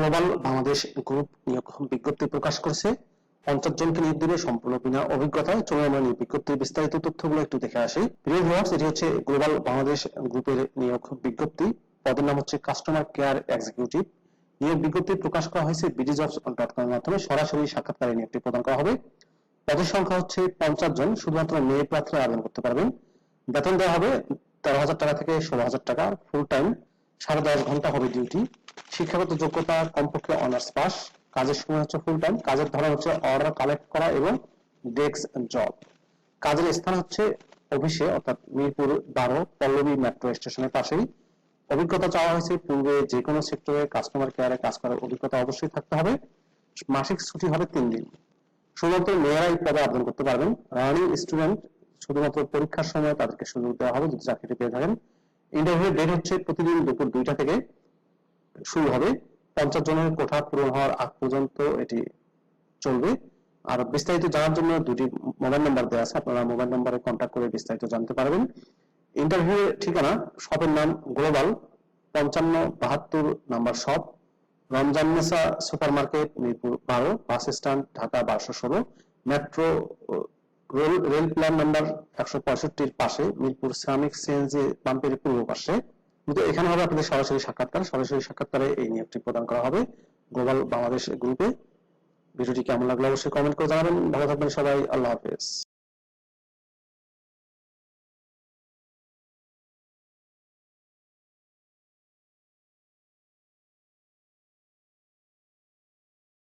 Global Bangladesh group নিয়োগ বিজ্ঞপ্তি প্রকাশ করেছে। পঞ্চাশ জনকে নিয়োগ দিবে সম্পূর্ণ বিনা অভিজ্ঞতায় চলুন আমরা নিয়োগ বিজ্ঞপ্তির বিস্তারিত তথ্যগুলো একটু দেখে আসি। প্রিয় এটি হচ্ছে গ্লোবাল বাংলাদেশ গ্রুপের নিয়োগ বিজ্ঞপ্তি। পদের নাম হচ্ছে কাস্টমার কেয়ার এক্সিকিউটিভ নিয়োগ বিজ্ঞপ্তি প্রকাশ করা হয়েছে বিডি জবস ডট কম এর মাধ্যমে। সরাসরি সাক্ষাৎকারে নিয়োগটি প্রদান করা হবে। পদের সংখ্যা হচ্ছে পঞ্চাশ জন। শুধুমাত্র মেয়ে প্রার্থীরা আবেদন করতে পারবেন। বেতন দেওয়া হবে তেরো হাজার টাকা থেকে ষোলো হাজার টাকা ফুল টাইম সাড়ে দশ ঘণ্টা হবে ডিউটি শিক্ষাগত যোগ্যতা কমপক্ষে অনার্স পাস কাজের সময় হচ্ছে ফুল টাইম কাজের ধরন হচ্ছে অর্ডার কালেক্ট করা এবং ডেস্ক জব কাজের স্থান হচ্ছে অফিসে অর্থাৎ মিরপুর বারো, পল্লবী মেট্রো স্টেশনের পাশেই। অভিজ্ঞতা চাওয়া হয়েছে পূর্বে যে কোনো সেক্টরে কাস্টমার কেয়ারে কাজ করার অভিজ্ঞতা অবশ্যই থাকতে হবে। মাসিক ছুটি হবে তিন দিন। শুধুমাত্র মেয়েরা এই পদে আবেদন করতে পারবেন। রানিং স্টুডেন্ট শুধুমাত্র পরীক্ষার সময় তাদেরকে সুযোগ দেওয়া হবে যদি চাকরিটি পেয়ে থাকেন। ইন্টারভিউ ডেট হচ্ছে প্রতিদিন দুপুর দুইটা থেকে শুরু হবে। পঞ্চাশ জনের কোঠা পূরণ হওয়ার আগ পর্যন্ত এটি চলবে। আর বিস্তারিত জানার জন্য দুটি মোবাইল নাম্বার দেওয়া আছে, আপনারা মোবাইল নাম্বারে কন্ট্যাক্ট করে বিস্তারিত জানতে পারবেন। ইন্টারভিউ ঠিকানা শপের নাম গ্লোবাল পঞ্চান্ন বাহাত্তর number shop Ramjannesa super market Mirpur বারো, বাস স্ট্যান্ড, ঢাকা বারোশো ষোলো, metro rail rail plan number একশো পঁয়ষট্টির পাশে মিরপুর শ্রমিক সিএনজি পাম্পের পূর্ব পাশে। কিন্তু এখানে হবে আপনাদের সরাসরি সাক্ষাৎকার। সরাসরি সাক্ষাৎকারে এই নিয়োগটি প্রদান করা হবে গ্লোবাল বাংলাদেশ গ্রুপে ভিডিওটি কেমন লাগল অবশ্যই কমেন্ট করে জানাবেন। ভালো থাকবেন সবাই। আল্লাহ হাফেজ।